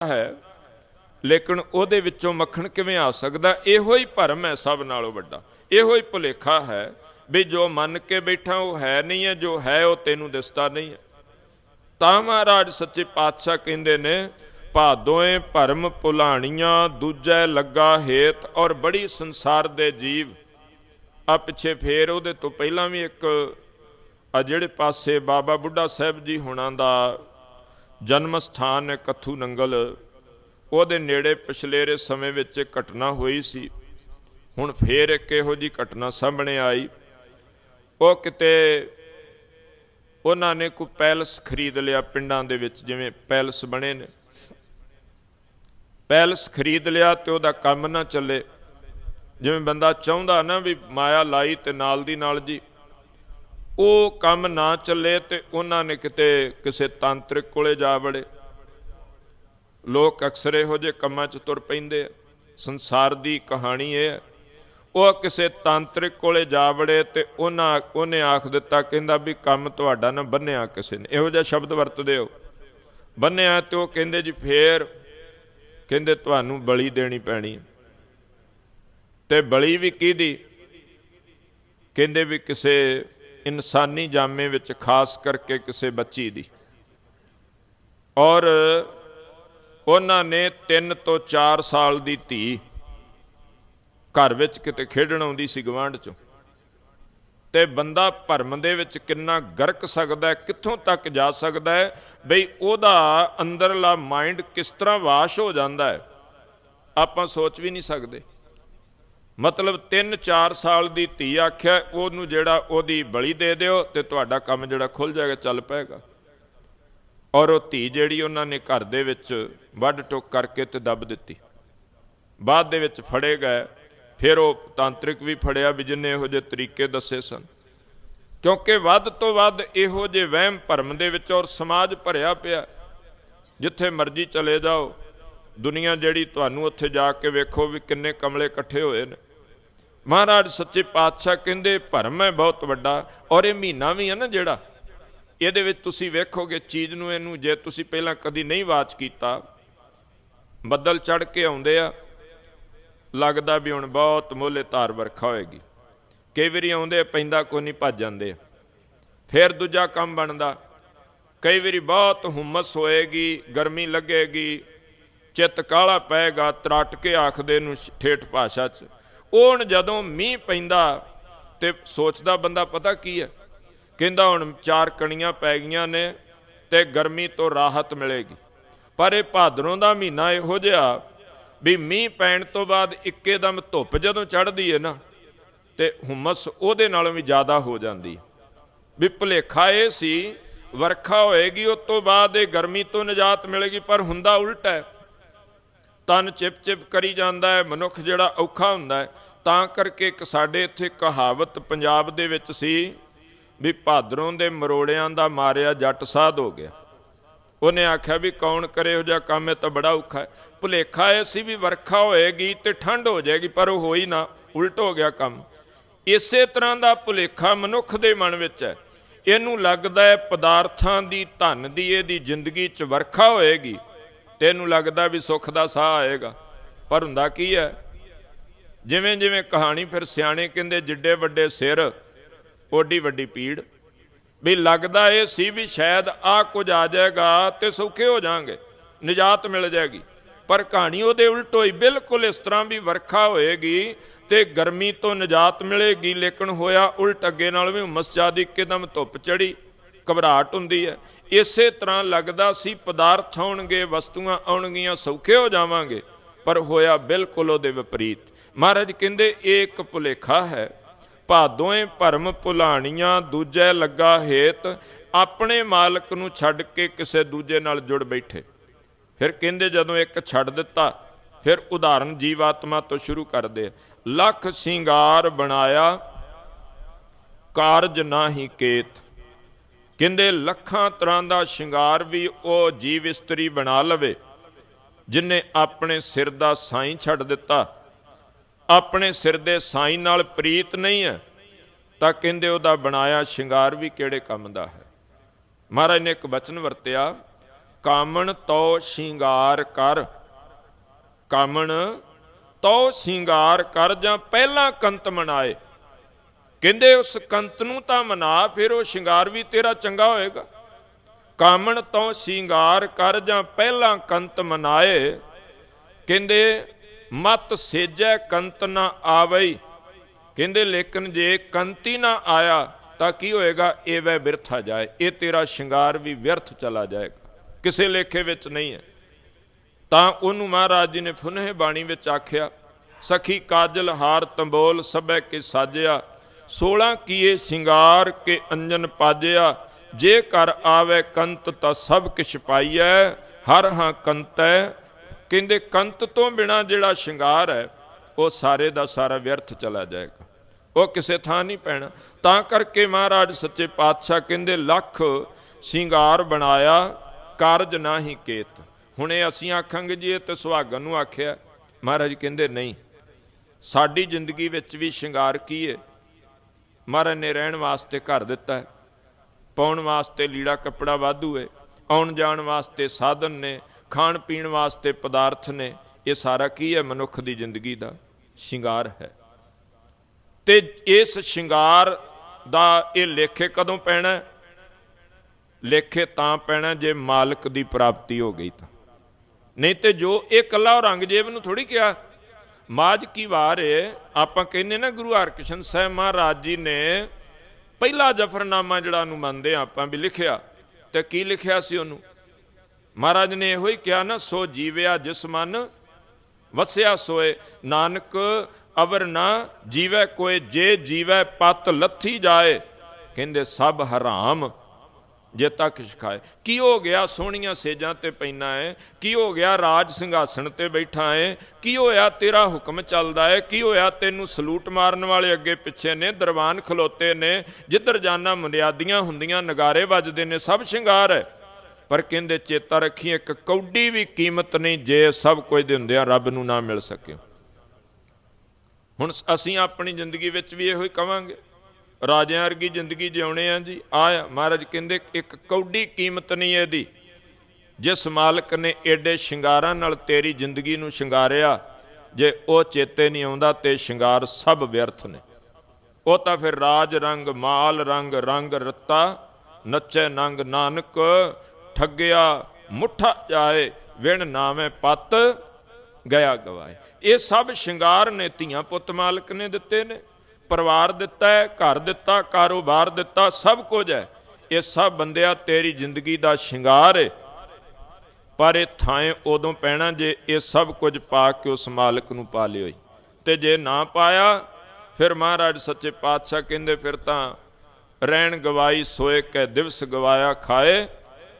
ਹੈ, ਲੇਕਿਨ ਉਹਦੇ ਵਿੱਚੋਂ ਮੱਖਣ ਕਿਵੇਂ ਆ ਸਕਦਾ? ਇਹੋ ਹੀ ਭਰਮ ਹੈ ਸਭ ਨਾਲੋਂ ਵੱਡਾ। ਇਹੋ ਹੀ ਭੁਲੇਖਾ ਹੈ ਵੀ ਜੋ ਮੰਨ ਕੇ ਬੈਠਾ, ਉਹ ਹੈ ਨਹੀਂ ਹੈ, ਜੋ ਹੈ, ਉਹ ਤੈਨੂੰ ਦਿਸਦਾ ਨਹੀਂ ਹੈ। ਤਾਂ ਮਹਾਰਾਜ ਸੱਚੇ ਪਾਤਸ਼ਾਹ ਕਹਿੰਦੇ ਨੇ ਭਾਦੋਏ ਭਰਮ ਪੁਲਾਣੀਆਂ, ਦੂਜੈ ਲੱਗਾ ਹੇਤ, ਔਰ ਬੜੀ ਸੰਸਾਰ ਦੇ ਜੀਵ। ਆ ਪਿੱਛੇ ਫੇਰ ਉਹਦੇ ਤੋਂ ਪਹਿਲਾਂ ਵੀ ਇੱਕ, ਆ ਜਿਹੜੇ ਪਾਸੇ ਬਾਬਾ ਬੁੱਢਾ ਸਾਹਿਬ ਜੀ ਹੁਣਾਂ ਦਾ ਜਨਮ ਸਥਾਨ ਹੈ ਕੱਥੂ ਨੰਗਲ। ਉਹਦੇ ਨੇੜੇ ਪਿਛਲੇਰੇ ਸਮੇਂ ਵਿੱਚ ਇੱਕ ਘਟਨਾ ਹੋਈ ਸੀ। ਹੁਣ ਫੇਰ ਇੱਕ ਇਹੋ ਜੀ ਘਟਨਾ ਸਾਹਮਣੇ ਆਈ। ਉਹ ਕਿਤੇ ਉਹਨਾਂ ਨੇ ਕੋਈ ਪੈਲਸ ਖਰੀਦ ਲਿਆ ਪਿੰਡਾਂ ਦੇ ਵਿੱਚ, ਜਿਵੇਂ ਪੈਲਸ ਬਣੇ ਨੇ। ਪੈਲਸ ਖਰੀਦ ਲਿਆ ਤੇ ਉਹਦਾ ਕੰਮ ਨਾ ਚੱਲੇ। ਜਿਵੇਂ ਬੰਦਾ ਚਾਹੁੰਦਾ ਨਾ ਵੀ ਮਾਇਆ ਲਾਈ ਤੇ ਨਾਲ ਦੀ ਨਾਲ ਜੀ ਉਹ ਕੰਮ ਨਾ ਚੱਲੇ ਤੇ ਉਹਨਾਂ ਨੇ ਕਿਤੇ ਕਿਸੇ ਤਾਂਤਰਿਕ ਕੋਲੇ ਜਾ ਵੜੇ। ਲੋਕ ਅਕਸਰ ਇਹੋ ਜਿਹੇ ਕੰਮਾਂ 'ਚ ਤੁਰ ਪੈਂਦੇ ਸੰਸਾਰ ਦੀ ਕਹਾਣੀ ਇਹ ਹੈ। ਉਹ ਕਿਸੇ ਤਾਂਤਰਿਕ ਕੋਲੇ ਜਾ ਵੜੇ ਤੇ ਉਹਨਾਂ, ਉਹਨੇ ਆਖ ਦਿੱਤਾ, ਕਹਿੰਦਾ ਵੀ ਕੰਮ ਤੁਹਾਡਾ ਨਾ ਬੰਨਿਆ ਕਿਸੇ ਨੇ। ਇਹੋ ਜਿਹਾ ਸ਼ਬਦ ਵਰਤਦੇ ਹੋ। ਬੰਨਿਆ ਤੇ ਉਹ ਕਹਿੰਦੇ ਜੀ ਫੇਰ ਕਹਿੰਦੇ ਤੁਹਾਨੂੰ ਬਲੀ ਦੇਣੀ ਪੈਣੀ। ਹੈ ਤੇ ਬਲੀ ਵੀ ਕਿਹਦੀ? ਕਹਿੰਦੇ ਵੀ ਕਿਸੇ ਇਨਸਾਨੀ ਜਾਮੇ ਵਿੱਚ ਖਾਸ ਕਰਕੇ ਕਿਸੇ ਬੱਚੀ ਦੀ। ਔਰ ਉਹਨਾਂ ਨੇ 3 ਤੋਂ 4 ਸਾਲ ਦੀ ਧੀ ਘਰ ਵਿੱਚ ਕਿਤੇ ਖੇਡਣ ਆਉਂਦੀ ਸੀ ਗਵਾਂਢ ਚੋਂ। ਤੇ ਬੰਦਾ ਭਰਮ ਦੇ ਵਿੱਚ ਕਿੰਨਾ ਗਰਕ ਸਕਦਾ ਕਿੱਥੋਂ ਤੱਕ ਜਾ ਸਕਦਾ ਹੈ, ਬਈ ਉਹਦਾ ਅੰਦਰਲਾ ਮਾਈਂਡ ਕਿਸ ਤਰ੍ਹਾਂ ਵਾਸ਼ ਹੋ ਜਾਂਦਾ ਹੈ, ਆਪਾਂ ਸੋਚ ਵੀ ਨਹੀਂ ਸਕਦੇ। ਮਤਲਬ 3-4 ਸਾਲ ਦੀ ਧੀ ਆਖਿਆ, ਉਹਨੂੰ ਜਿਹੜਾ ਉਹਦੀ ਬਲੀ ਦੇ ਦਿਓ ਤੇ ਤੁਹਾਡਾ ਕੰਮ ਜਿਹੜਾ ਖੁੱਲ ਜਾਏਗਾ, ਚੱਲ ਪਏਗਾ। ਔਰ ਉਹ ਧੀ ਜਿਹੜੀ ਉਹਨਾਂ ਨੇ ਘਰ ਦੇ ਵਿੱਚ ਵੱਢ ਟੁੱਕ ਕਰਕੇ ਤੇ ਦੱਬ ਦਿੱਤੀ। ਬਾਅਦ ਦੇ ਵਿੱਚ ਫੜੇ ਗਏ। ਫਿਰ ਉਹ ਤਾਂਤਰਿਕ ਵੀ ਫੜਿਆ ਵੀ ਜਿੰਨੇ ਇਹੋ ਜਿਹੇ ਤਰੀਕੇ ਦੱਸੇ ਸਨ। ਕਿਉਂਕਿ ਵੱਧ ਤੋਂ ਵੱਧ ਇਹੋ ਜਿਹੇ ਵਹਿਮ ਭਰਮ ਦੇ ਵਿੱਚ ਔਰ ਸਮਾਜ ਭਰਿਆ ਪਿਆ। ਜਿੱਥੇ ਮਰਜ਼ੀ ਚਲੇ ਜਾਓ ਦੁਨੀਆ ਜਿਹੜੀ ਤੁਹਾਨੂੰ ਉੱਥੇ ਜਾ ਕੇ ਵੇਖੋ ਵੀ ਕਿੰਨੇ ਕਮਲੇ ਇਕੱਠੇ ਹੋਏ ਨੇ। ਮਹਾਰਾਜ ਸੱਚੇ ਪਾਤਸ਼ਾਹ ਕਹਿੰਦੇ, ਭਰਮ ਹੈ ਬਹੁਤ ਵੱਡਾ ਔਰ ਇਹ ਮਹੀਨਾ ਵੀ ਹੈ ਨਾ ਜਿਹੜਾ। ਇਹਦੇ ਵਿੱਚ ਤੁਸੀਂ ਵੇਖੋਗੇ ਚੀਜ਼ ਨੂੰ, ਇਹਨੂੰ ਜੇ ਤੁਸੀਂ ਪਹਿਲਾਂ ਕਦੀ ਨਹੀਂ ਵਾਚ ਕੀਤਾ, ਬੱਦਲ ਚੜ ਕੇ ਆਉਂਦੇ ਆ। ਲੱਗਦਾ ਵੀ ਹੁਣ ਬਹੁਤ ਮੋਲੇ ਧਾਰ ਵਰਖਾ ਹੋਏਗੀ। ਕਈ ਵਾਰੀ ਆਉਂਦੇ ਪੈਂਦਾ ਕੋਈ ਨਹੀਂ, ਭੱਜ ਜਾਂਦੇ ਫਿਰ ਦੂਜਾ ਕੰਮ ਬਣਦਾ। ਕਈ ਵਾਰੀ ਬਹੁਤ ਹੁਮਸ ਹੋਏਗੀ, ਗਰਮੀ ਲੱਗੇਗੀ ਚਿੱਤ ਕਾਲਾ ਪਏਗਾ ਤਰਟ ਕੇ ਆਖਦੇ ਨੂੰ ਠੇਠ ਭਾਸ਼ਾ 'ਚ। ਉਹ ਹੁਣ ਜਦੋਂ ਮੀਂਹ ਪੈਂਦਾ ਤੇ ਸੋਚਦਾ ਬੰਦਾ ਪਤਾ ਕੀ ਹੈ? ਕਹਿੰਦਾ ਹੁਣ ਚਾਰ ਕਣੀਆਂ ਪੈ ਗਈਆਂ ਨੇ ਤੇ ਗਰਮੀ ਤੋਂ ਰਾਹਤ ਮਿਲੇਗੀ। ਪਰ ਇਹ ਭਾਦਰੋਂ ਦਾ ਮਹੀਨਾ ਇਹੋ ਜਿਹਾ ਵੀ ਮੀਂਹ ਪੈਣ ਤੋਂ ਬਾਅਦ ਇੱਕੇਦਮ ਧੁੱਪ ਜਦੋਂ ਚੜ੍ਹਦੀ ਹੈ ਨਾ, ਤੇ ਹੁਮਸ ਉਹਦੇ ਨਾਲੋਂ ਵੀ ਜ਼ਿਆਦਾ ਹੋ ਜਾਂਦੀ ਵੀ ਭੁਲੇਖਾ ਇਹ ਸੀ, ਵਰਖਾ ਹੋਏਗੀ, ਉਸ ਤੋਂ ਬਾਅਦ ਇਹ ਗਰਮੀ ਤੋਂ ਨਿਜਾਤ ਮਿਲੇਗੀ, ਪਰ ਹੁੰਦਾ ਉਲਟਾ ਹੈ। ਤਨ ਚਿਪ ਚਿਪ ਕਰੀ ਜਾਂਦਾ ਹੈ, ਮਨੁੱਖ ਜਿਹੜਾ ਔਖਾ ਹੁੰਦਾ ਹੈ। ਤਾਂ ਕਰਕੇ ਇੱਕ ਸਾਡੇ ਇੱਥੇ ਕਹਾਵਤ ਪੰਜਾਬ ਦੇ ਵਿੱਚ ਸੀ ਵੀ ਭਾਦਰੋਂ ਦੇ ਮਰੋੜਿਆਂ ਦਾ ਮਾਰਿਆ ਜੱਟ ਸਾਧ ਹੋ ਗਿਆ। ਉਹਨੇ ਆਖਿਆ ਵੀ ਕੌਣ ਕਰੇ ਉਹ ਜਿਹਾ ਕੰਮ, ਇਹ ਤਾਂ ਬੜਾ ਔਖਾ ਹੈ। ਭੁਲੇਖਾ ਇਹ ਸੀ ਵੀ ਵਰਖਾ ਹੋਏਗੀ ਤੇ ਠੰਡ ਹੋ ਜਾਏਗੀ, ਪਰ ਉਹ ਹੋਈ ਨਾ, ਉਲਟ ਹੋ ਗਿਆ ਕੰਮ। ਇਸੇ ਤਰ੍ਹਾਂ ਦਾ ਭੁਲੇਖਾ ਮਨੁੱਖ ਦੇ ਮਨ ਵਿੱਚ ਹੈ। ਇਹਨੂੰ ਲੱਗਦਾ ਹੈ ਪਦਾਰਥਾਂ ਦੀ, ਧਨ ਦੀ, ਇਹਦੀ ਜ਼ਿੰਦਗੀ 'ਚ ਵਰਖਾ ਹੋਏਗੀ। ਤੈਨੂੰ ਲੱਗਦਾ ਵੀ ਸੁੱਖ ਦਾ ਸਾਹ ਆਏਗਾ। ਪਰ ਹੁੰਦਾ ਕੀ ਹੈ? ਜਿਵੇਂ ਜਿਵੇਂ ਕਹਾਣੀ ਫਿਰ ਸਿਆਣੇ ਕਹਿੰਦੇ, ਜਿੱਡੇ ਵੱਡੇ ਸਿਰ, ਓਡੀ ਵੱਡੀ ਪੀੜ। ਵੀ ਲੱਗਦਾ ਇਹ ਸੀ ਵੀ ਸ਼ਾਇਦ ਆ ਕੁਝ ਆ ਜਾਏਗਾ ਤੇ ਸੌਖੇ ਹੋ ਜਾਾਂਗੇ ਨਿਜਾਤ ਮਿਲ ਜਾਏਗੀ। ਪਰ ਕਹਾਣੀ ਉਹਦੇ ਉਲਟ ਹੋਈ ਬਿਲਕੁਲ ਇਸ ਤਰ੍ਹਾਂ ਵੀ ਵਰਖਾ ਹੋਏਗੀ ਤੇ ਗਰਮੀ ਤੋਂ ਨਿਜਾਤ ਮਿਲੇਗੀ, ਲੇਕਿਨ ਹੋਇਆ ਉਲਟ ਅੱਗੇ ਨਾਲ ਵੀ ਹੁਮਸ ਜ਼ਿਆਦੀ ਇੱਕਦਮ ਧੁੱਪ ਚੜੀ ਘਬਰਾਹਟ ਹੁੰਦੀ ਹੈ। ਇਸੇ ਤਰ੍ਹਾਂ ਲੱਗਦਾ ਸੀ ਪਦਾਰਥ ਆਉਣਗੇ, ਵਸਤੂਆਂ ਆਉਣਗੀਆਂ, ਸੌਖੇ ਹੋ ਜਾਵਾਂਗੇ, ਪਰ ਹੋਇਆ ਬਿਲਕੁਲ ਉਹਦੇ ਵਿਪਰੀਤ। ਮਹਾਰਾਜ ਕਹਿੰਦੇ, ਇਹ ਇੱਕ ਭੁਲੇਖਾ ਹੈ। ਭਾਦੋਏ ਭਰਮ ਭੁਲਾਣੀਆਂ, ਦੂਜੇ ਲੱਗਾ ਹੇਤ, ਆਪਣੇ ਮਾਲਕ ਨੂੰ ਛੱਡ ਕੇ ਕਿਸੇ ਦੂਜੇ ਨਾਲ ਜੁੜ ਬੈਠੇ। ਫਿਰ ਕਹਿੰਦੇ, ਜਦੋਂ ਇੱਕ ਛੱਡ ਦਿੱਤਾ, ਫਿਰ ਉਦਾਹਰਨ ਜੀਵਾਤਮਾ ਤੋਂ ਸ਼ੁਰੂ ਕਰਦੇ ਲੱਖ ਸਿੰਗਾਰ ਬਣਾਇਆ, ਕਾਰਜ ਨਾਹੀ ਕੇਤ। ਕਹਿੰਦੇ ਲੱਖਾਂ ਤਰ੍ਹਾਂ ਦਾ ਸ਼ਿੰਗਾਰ ਵੀ ਉਹ ਜੀਵ ਇਸਤਰੀ ਬਣਾ ਲਵੇ, ਜਿਨੇ ਆਪਣੇ ਸਿਰ ਦਾ ਸਾਈਂ ਛੱਡ ਦਿੱਤਾ। ਆਪਣੇ ਸਿਰ ਦੇ ਸਾਈਂ ਨਾਲ ਪ੍ਰੀਤ ਨਹੀਂ ਹੈ, ਤਾਂ ਕਹਿੰਦੇ ਉਹਦਾ ਬਣਾਇਆ ਸ਼ਿੰਗਾਰ ਵੀ ਕਿਹੜੇ ਕੰਮ ਦਾ ਹੈ? ਮਹਾਰਾਜ ਨੇ ਇੱਕ ਬਚਨ ਵਰਤਿਆ, ਕਾਮਣ ਤੋ ਸ਼ਿੰਗਾਰ ਕਰ। ਕਾਮਣ ਤੋ ਸ਼ਿੰਗਾਰ ਕਰ ਜਾਂ ਪਹਿਲਾਂ ਕੰਤ ਮਨਾਏ। ਕਹਿੰਦੇ ਉਸ ਕੰਤ ਨੂੰ ਤਾਂ ਮਨਾ, ਫਿਰ ਉਹ ਸ਼ਿੰਗਾਰ ਵੀ ਤੇਰਾ ਚੰਗਾ ਹੋਏਗਾ। ਕਾਮਣ ਤੋਂ ਸ਼ਿੰਗਾਰ ਕਰ ਜਾਂ ਪਹਿਲਾਂ ਕੰਤ ਮਨਾਏ। ਕਹਿੰਦੇ, ਮਤ ਸੇਜੈ ਕੰਤ ਨਾ ਆਵਈ। ਕਹਿੰਦੇ, ਲੇਕਿਨ ਜੇ ਕੰਤੀ ਨਾ ਆਇਆ, ਤਾਂ ਕੀ ਹੋਏਗਾ? ਇਹ ਵੈ ਬਿਰਥਾ ਜਾਏ। ਇਹ ਤੇਰਾ ਸ਼ਿੰਗਾਰ ਵੀ ਵਿਅਰਥ ਚਲਾ ਜਾਏਗਾ। ਕਿਸੇ ਲੇਖੇ ਵਿੱਚ ਨਹੀਂ ਹੈ। ਤਾਂ ਉਹਨੂੰ ਮਹਾਰਾਜ ਜੀ ਨੇ ਫੁਨਹ ਬਾਣੀ ਵਿੱਚ ਆਖਿਆ, ਸਖੀ ਕਾਜਲ ਹਾਰ ਤੰਬੋਲ ਸਭੈ ਕੇ ਸਾਜਿਆ। 16 ਕੀਏ ਸ਼ਿੰਗਾਰ ਕੇ ਅੰਜਨ ਪਾਜਿਆ, ਜੇ ਕਰ ਆਵੇ ਕੰਤ ਤਾਂ ਸਭ ਕਿਛ ਪਾਈਐ, ਹਰ ਹਾਂ ਕੰਤੈ, ਕਹਿੰਦੇ ਕੰਤ ਤੋਂ ਬਿਨਾ ਜਿਹੜਾ ਸ਼ਿੰਗਾਰ ਹੈ ਉਹ ਸਾਰੇ ਦਾ ਸਾਰਾ ਵਿਅਰਥ ਚਲਾ ਜਾਏਗਾ। ਉਹ ਕਿਸੇ ਥਾਂ ਨਹੀਂ ਪੈਣਾ। ਤਾਂ ਕਰਕੇ ਮਹਾਰਾਜ ਸੱਚੇ ਪਾਤਸ਼ਾਹ ਕਹਿੰਦੇ, ਲੱਖ ਸ਼ਿੰਗਾਰ ਬਣਾਇਆ, ਕਾਰਜ ਨਾਹੀ ਕੇਤ। ਹੁਣੇ ਅਸੀਂ ਆਖਾਂਗੇ ਜੀ, ਇਹ ਤੇ ਸੁਹਾਗਣ ਨੂੰ ਆਖਿਆ। ਮਹਾਰਾਜ ਕਹਿੰਦੇ, ਨਹੀਂ, ਸਾਡੀ ਜ਼ਿੰਦਗੀ ਵਿੱਚ ਵੀ ਸ਼ਿੰਗਾਰ ਕੀ ਹੈ ਮਹਾਰਾਜ ਨੇ ਰਹਿਣ ਵਾਸਤੇ ਘਰ ਦਿੱਤਾ ਹੈ। ਪਾਉਣ ਵਾਸਤੇ ਲੀੜਾ ਕੱਪੜਾ ਵਾਧੂ ਹੈ। ਆਉਣ ਜਾਣ ਵਾਸਤੇ ਸਾਧਨ ਨੇ, ਖਾਣ ਪੀਣ ਵਾਸਤੇ ਪਦਾਰਥ ਨੇ, ਇਹ ਸਾਰਾ ਕੀ ਹੈ? ਮਨੁੱਖ ਦੀ ਜ਼ਿੰਦਗੀ ਦਾ ਸ਼ਿੰਗਾਰ ਹੈ। ਤੇ ਇਸ ਸ਼ਿੰਗਾਰ ਦਾ ਇਹ ਲੇਖੇ ਕਦੋਂ ਪੈਣਾ ਲੇਖੇ ਤਾਂ ਪੈਣਾ ਜੇ ਮਾਲਕ ਦੀ ਪ੍ਰਾਪਤੀ ਹੋ ਗਈ ਤਾਂ। ਨਹੀਂ ਤੇ ਜੋ ਇਹ ਕੱਲਾ ਔਰੰਗਜ਼ੇਬ ਨੂੰ ਥੋੜੀ ਕਿਹਾ ਮਾਜ ਕੀ ਵਾਰ ਏ? ਆਪਾਂ ਕਹਿੰਨੇ ਨਾ ਗੁਰੂ ਹਰਕ੍ਰਿਸ਼ਨ ਸਾਹਿਬ ਮਹਾਰਾਜ ਜੀ ਨੇ ਪਹਿਲਾ ਜਫਰਨਾਮਾ ਜਿਹੜਾ ਨੂੰ ਮੰਨਦੇ ਆ ਆਪਾਂ ਵੀ ਲਿਖਿਆ। ਤੇ ਕੀ ਲਿਖਿਆ ਸੀ ਉਹਨੂੰ? ਮਹਾਰਾਜ ਨੇ ਇਹੋ ਹੀ ਕਿਹਾ ਨਾ, ਸੋ ਜੀਵਿਆ ਜਿਸ ਮਨ ਵਸਿਆ ਸੋਏ, ਨਾਨਕ ਅਵਰ ਨਾ ਜੀਵੈ ਕੋਏ, ਜੇ ਜੀਵੈ ਪਤ ਲੱਥੀ ਜਾਏ, ਕਹਿੰਦੇ ਸਭ ਹਰਾਮ। ਜੇ ਤੱਕ ਸਿਖਾਏ। ਕੀ ਹੋ ਗਿਆ? ਸੋਹਣੀਆਂ ਸੇਜਾਂ ਤੇ ਪੈਣਾ ਹੈ ਕੀ ਹੋ ਗਿਆ? ਰਾਜ ਸਿੰਘਾਸਣ ਤੇ ਬੈਠਾ ਹੈ ਕੀ ਹੋਇਆ? ਤੇਰਾ ਹੁਕਮ ਚੱਲਦਾ ਹੈ ਕੀ ਹੋਇਆ? ਤੈਨੂੰ ਸਲੂਟ ਮਾਰਨ ਵਾਲੇ ਅੱਗੇ ਪਿੱਛੇ ਨੇ, ਦਰਬਾਨ ਖਲੋਤੇ ਨੇ। ਜਿੱਧਰ ਜਾਣਾ ਮੁਨਿਆਦੀਆਂ ਹੁੰਦੀਆਂ, ਨਗਾਰੇ ਵੱਜਦੇ ਨੇ, ਸਭ ਸ਼ਿੰਗਾਰ ਹੈ ਪਰ ਕਹਿੰਦੇ, ਚੇਤਾ ਰੱਖੀ, ਇੱਕ ਕੌਡੀ ਵੀ ਕੀਮਤ ਨਹੀਂ, ਜੇ ਸਭ ਕੁਝ ਦੇ ਹੁੰਦਿਆਂ ਰੱਬ ਨੂੰ ਨਾ ਮਿਲ ਸਕੇ ਹੁਣ ਅਸੀਂ ਆਪਣੀ ਜ਼ਿੰਦਗੀ ਵਿੱਚ ਵੀ ਇਹੋ ਹੀ ਕਵਾਂਗੇ। ਰਾਜਿਆਂ ਵਰਗੀ ਜ਼ਿੰਦਗੀ ਜਿਉਣੇ ਆ ਜੀ। ਆ ਮਹਾਰਾਜ ਕਹਿੰਦੇ, ਇੱਕ ਕੌਡੀ ਕੀਮਤ ਨਹੀਂ ਇਹਦੀ। ਜਿਸ ਮਾਲਕ ਨੇ ਏਡੇ ਸ਼ਿੰਗਾਰਾਂ ਨਾਲ ਤੇਰੀ ਜ਼ਿੰਦਗੀ ਨੂੰ ਸ਼ਿੰਗਾਰਿਆ, ਜੇ ਉਹ ਚੇਤੇ ਨਹੀਂ ਆਉਂਦਾ ਤੇ ਸ਼ਿੰਗਾਰ ਸਭ ਵਿਅਰਥ ਨੇ। ਉਹ ਤਾਂ ਫਿਰ ਰਾਜ ਰੰਗ, ਮਾਲ ਰੰਗ ਰੰਗ ਰੱਤਾ, ਨੱਚੇ ਨੰਗ ਨਾਨਕ, ਠੱਗਿਆ ਮੁੱਠਾ ਜਾਏ, ਵਿਣ ਨਾਵੇਂ ਪਤ, ਗਿਆ ਗਵਾਏ। ਇਹ ਸਭ ਸ਼ਿੰਗਾਰ ਨੇ, ਧੀਆਂ ਪੁੱਤ ਮਾਲਕ ਨੇ ਦਿੱਤੇ ਨੇ। ਪਰਿਵਾਰ ਦਿੱਤਾ ਹੈ, ਘਰ ਦਿੱਤਾ, ਕਾਰੋਬਾਰ ਦਿੱਤਾ, ਸਭ ਕੁਝ ਹੈ। ਇਹ ਸਭ ਬੰਦਿਆ ਤੇਰੀ ਜ਼ਿੰਦਗੀ ਦਾ ਸ਼ਿੰਗਾਰ ਹੈ ਪਰ ਇਹ ਥਾਂ ਉਦੋਂ ਪੈਣਾ ਜੇ ਇਹ ਸਭ ਕੁਝ ਪਾ ਕੇ ਉਸ ਮਾਲਕ ਨੂੰ ਪਾ ਲਿਓਈ। ਤੇ ਜੇ ਨਾ ਪਾਇਆ, ਫਿਰ ਮਹਾਰਾਜ ਸੱਚੇ ਪਾਤਸ਼ਾਹ ਕਹਿੰਦੇ, ਫਿਰ ਤਾਂ ਰਹਿਣ ਗਵਾਈ ਸੋਏ ਕੈ ਦਿਵਸ ਗਵਾਇਆ ਖਾਏ।